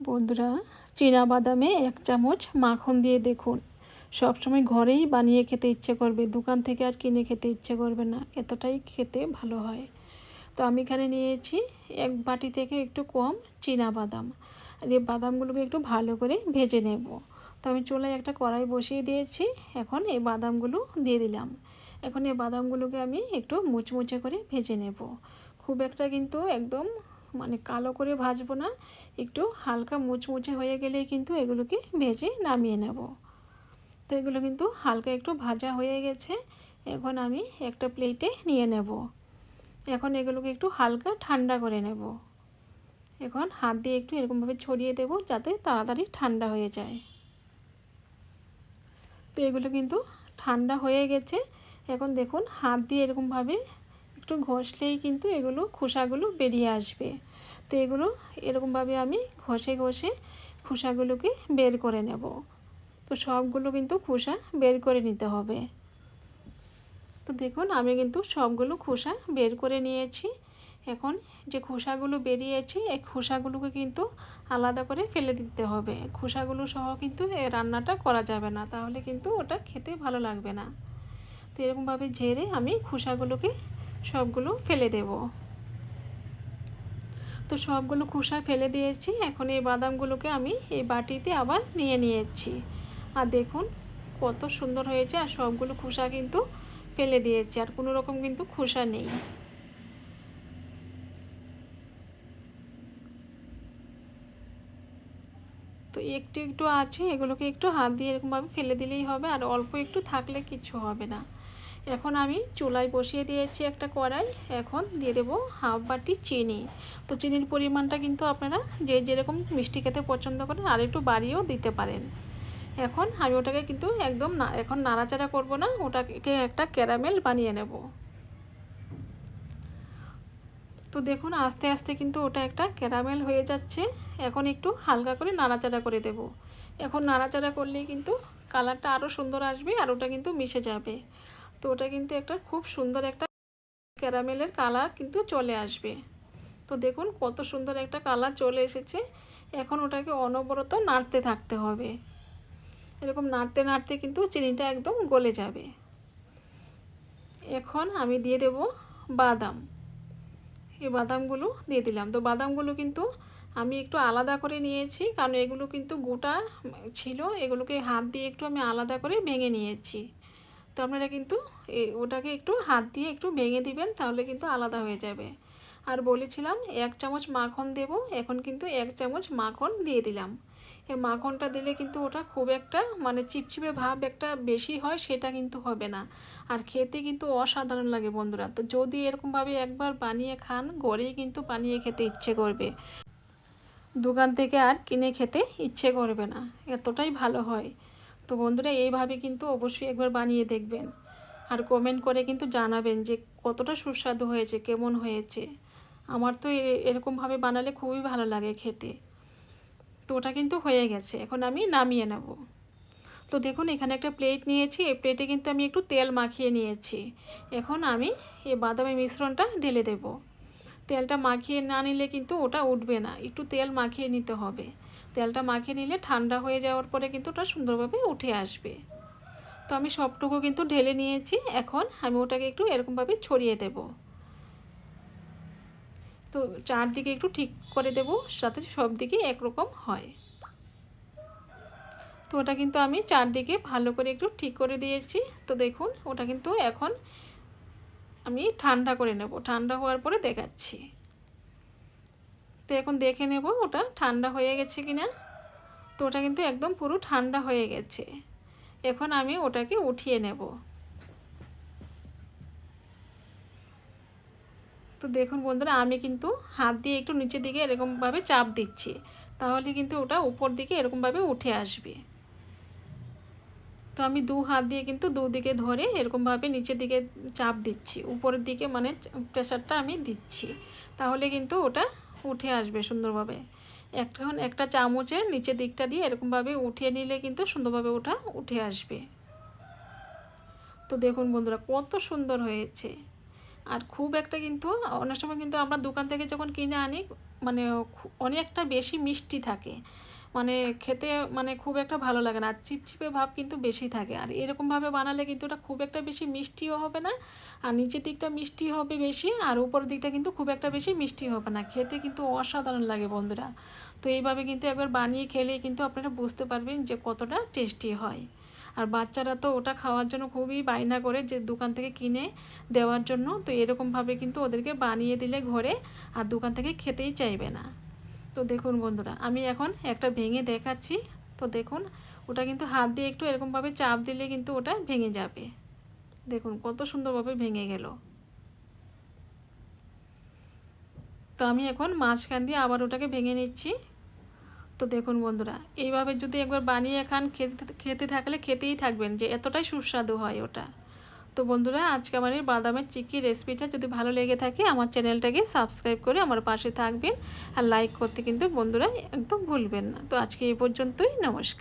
বন্ধুরা, চীনা বাদামে এক চামচ মাখন দিয়ে দেখুন। সবসময় ঘরেই বানিয়ে খেতে ইচ্ছে করবে, দোকান থেকে আর কিনে খেতে ইচ্ছে করবে না, এতটাই খেতে ভালো হয়। তো আমি এখানে নিয়েছি এক বাটি থেকে একটু কম চীনা বাদাম। আর এই বাদামগুলোকে একটু ভালো করে ভেজে নেব। তো আমি চুলায় একটা কড়াই বসিয়ে দিয়েছি, এখন এই বাদামগুলো দিয়ে দিলাম। এখন এই বাদামগুলোকে আমি একটু মুচমুচে করে ভেজে নেব। খুব একটা কিন্তু একদম মানে কালো করে ভাজবো না, একটু হালকা মুচমুচে হয়ে গেলেই কিন্তু এগুলোকে ভেজে নামিয়ে নেব। তো এগুলো কিন্তু হালকা একটু ভাজা হয়ে গেছে, এখন আমি একটা প্লেটে নিয়ে নেব। এখন এগুলোকে একটু হালকা ঠান্ডা করে নেব। এখন হাত দিয়ে একটু এরকমভাবে ছড়িয়ে দেব যাতে তাড়াতাড়ি ঠান্ডা হয়ে যায়। তো এগুলো কিন্তু ঠান্ডা হয়ে গেছে, এখন দেখুন হাত দিয়ে এরকমভাবে একটু ঘষলেই কিন্তু এগুলো খোসাগুলো বেরিয়ে আসবে। তো এগুলো এরকমভাবে আমি ঘষে ঘষে খোসাগুলোকে বের করে নেব। তো সবগুলো কিন্তু খোসা বের করে নিতে হবে। তো দেখুন, আমি কিন্তু সবগুলো খোসা বের করে নিয়েছি। এখন যে খোসাগুলো বেরিয়েছে, এই খোসাগুলোকে কিন্তু আলাদা করে ফেলে দিতে হবে। খোসাগুলো সহ কিন্তু রান্নাটা করা যাবে না, তাহলে কিন্তু ওটা খেতে ভালো লাগবে না। তো এরকমভাবে ঝেড়ে আমি খোসাগুলোকে সবগুলো ফেলে দেব। তো সবগুলো খোসা ফেলে দিয়েছি। এখন এই বাদামগুলোকে আমি এই বাটিতে আবার নিয়ে নিয়েছি। আর দেখুন, কত সুন্দর হয়েছে আর সবগুলো খোসা কিন্তু ফেলে দিয়েছি আর কোনো রকম কিন্তু খোসা নেই। তো একটু একটু আছে, এগুলোকে একটু হাত দিয়ে এরকমভাবে ফেলে দিলেই হবে আর অল্প একটু থাকলে কিছু হবে না। এখন আমি চুলায় বসিয়ে দিয়েছি একটা কড়াই। এখন দিয়ে দেবো হাফ বাটি চিনি। তো চিনির পরিমাণটা কিন্তু আপনারা যে যেরকম মিষ্টি খেতে পছন্দ করেন, আর একটু বাড়িয়েও দিতে পারেন। এখন আমি ওটাকে কিন্তু একদম না, এখন নাড়াচাড়া করব না, ওটাকে একটা ক্যারামেল বানিয়ে নেব। তো দেখুন, আস্তে আস্তে কিন্তু ওটা একটা ক্যারামেল হয়ে যাচ্ছে। এখন একটু হালকা করে নাড়াচাড়া করে দেব। এখন নাড়াচাড়া করলেই কিন্তু কালারটা আরও সুন্দর আসবে, আর ওটা কিন্তু মিশে যাবে। তো ওটা কিন্তু একটা খুব সুন্দর একটা ক্যারামেলের কালার কিন্তু চলে আসবে। তো দেখুন কত সুন্দর একটা কালার চলে এসেছে। এখন ওটাকে অনবরত নাড়তে থাকতে হবে। এরকম নাড়তে নাড়তে কিন্তু চিনিটা একদম গলে যাবে। এখন আমি দিয়ে দেব বাদাম। এই বাদামগুলো দিয়ে দিলাম। তো বাদামগুলো কিন্তু আমি একটু আলাদা করে নিয়েছি, কারণ এগুলো কিন্তু গোটা ছিল। এগুলোকে হাত দিয়ে একটু আমি আলাদা করে ভেঙে নিয়েছি। তো আপনারা কিন্তু ওটাকে একটু হাত দিয়ে একটু ভেঙে দিবেন, তাহলে কিন্তু আলাদা হয়ে যাবে। আর বলেছিলাম, এক চামচ মাখন দেব, এখন কিন্তু এক চামচ মাখন দিয়ে দিলাম। এই মাখনটা দিলে কিন্তু ওটা খুব একটা মানে চিপচিপে ভাব একটা বেশি হয়, সেটা কিন্তু হবে না। আর খেতে কিন্তু অসাধারণ লাগে বন্ধুরা। তো যদি এরকমভাবে একবার বানিয়ে খান, গড়েই কিন্তু বানিয়ে খেতে ইচ্ছে করবে। দোকান থেকে আর কিনে খেতে ইচ্ছে করবে না। এতটাই ভালো হয়। তো বন্ধুরা, এইভাবে কিন্তু অবশ্যই একবার বানিয়ে দেখবেন। আর কমেন্ট করে কিন্তু জানাবেন যে কতটা সুস্বাদু হয়েছে, কেমন হয়েছে। আমার তো এরকমভাবে বানালে খুবই ভালো লাগে খেতে। তো ওটা কিন্তু হয়ে গেছে, এখন আমি নামিয়ে নেব। তো দেখুন, এখানে একটা প্লেট নিয়েছি, এই প্লেটে কিন্তু আমি একটু তেল মাখিয়ে নিয়েছি। এখন আমি এই বাদামি মিশ্রণটা ঢেলে দেব। তেলটা মাখিয়ে না নিলে কিন্তু ওটা উঠবে না, একটু তেল মাখিয়ে নিতে হবে। তেলটা মাখিয়ে নিলে ঠান্ডা হয়ে যাওয়ার পরে কিন্তু ওটা সুন্দরভাবে উঠে আসবে। তো আমি সবটুকু কিন্তু ঢেলে নিয়েছি, এখন আমি ওটাকে একটু এরকমভাবে ছড়িয়ে দেব। তো চারদিকে একটু ঠিক করে দেব সাথে সব দিকে একরকম হয়। তো ওটা কিন্তু আমি চারদিকে ভালো করে একটু ঠিক করে দিয়েছি। তো দেখুন, ওটা কিন্তু এখন আমি ঠান্ডা করে নেব। ঠান্ডা হওয়ার পরে দেখাচ্ছি। তো এখন দেখে নেব ওটা ঠান্ডা হয়ে গেছে কি না তো ওটা কিন্তু একদম পুরো ঠান্ডা হয়ে গেছে। এখন আমি ওটাকে উঠিয়ে নেব। তো দেখুন বন্ধুরা, আমি কিন্তু হাত দিয়ে একটু নিচের দিকে এরকমভাবে চাপ দিচ্ছি। তাহলে কিন্তু ওটা উপর দিকে এরকমভাবে উঠে আসবে। তো আমি দু হাত দিয়ে কিন্তু দুদিকে ধরে এরকমভাবে নিচের দিকে চাপ দিচ্ছি। উপরের দিকে মানে প্রেশারটা আমি দিচ্ছি। তাহলে কিন্তু ওটা উঠে আসবে সুন্দরভাবে। এখন একটা চামচের নিচের দিকটা দিয়ে এরকমভাবে উঠিয়ে নিলে কিন্তু সুন্দরভাবে ওটা উঠে আসবে। তো দেখুন বন্ধুরা, কত সুন্দর হয়েছে। আর খুব একটা কিন্তু, অনেক সময় কিন্তু আমরা দোকান থেকে যখন কিনে আনি মানে অনেকটা বেশি মিষ্টি থাকে। মানে খেতে মানে খুব একটা ভালো লাগে না। আর চিপচিপে ভাব কিন্তু বেশি থাকে। আর এরকমভাবে বানালে কিন্তু ওটা খুব একটা বেশি মিষ্টিও হবে না। আর নিচের দিকটা মিষ্টি হবে বেশি। আর উপরের দিকটা কিন্তু খুব একটা বেশি মিষ্টি হবে না। খেতে কিন্তু অসাধারণ লাগে বন্ধুরা। তো এইভাবে কিন্তু একবার বানিয়ে খেলে কিন্তু আপনারা বুঝতে পারবেন যে কতটা টেস্টি হয়। আর বাচ্চারা তো ওটা খাওয়ার জন্য খুবই বায়না করে যে দোকান থেকে কিনে দেওয়ার জন্য। তো এরকমভাবে কিন্তু ওদেরকে বানিয়ে দিলে ঘরে। আর দোকান থেকে খেতেই চাইবে না। তো দেখুন বন্ধুরা, আমি এখন একটা ভেঙে দেখাচ্ছি। তো দেখুন, ওটা কিন্তু হাত দিয়ে একটু এরকমভাবে চাপ দিলে কিন্তু ওটা ভেঙে যাবে। দেখুন, কত সুন্দরভাবে ভেঙে গেল। তো আমি এখন মাঝখান দিয়ে আবার ওটাকে ভেঙে নিচ্ছি। তো দেখুন বন্ধুরা, এইভাবে যদি একবার বানিয়ে খান, খেতে খেতে থাকলে খেতেই থাকবেন যে এতটাই সুস্বাদু হয় ওটা। তো বন্ধুরা, আজকে আমার এই বাদামের চিকি রেসিপিটা যদি ভালো লেগে থাকে, আমার চ্যানেলটাকে সাবস্ক্রাইব করে আমার পাশে থাকবেন। আর লাইক করতে কিন্তু বন্ধুরা একদম ভুলবেন না। তো আজকে এই পর্যন্তই, নমস্কার।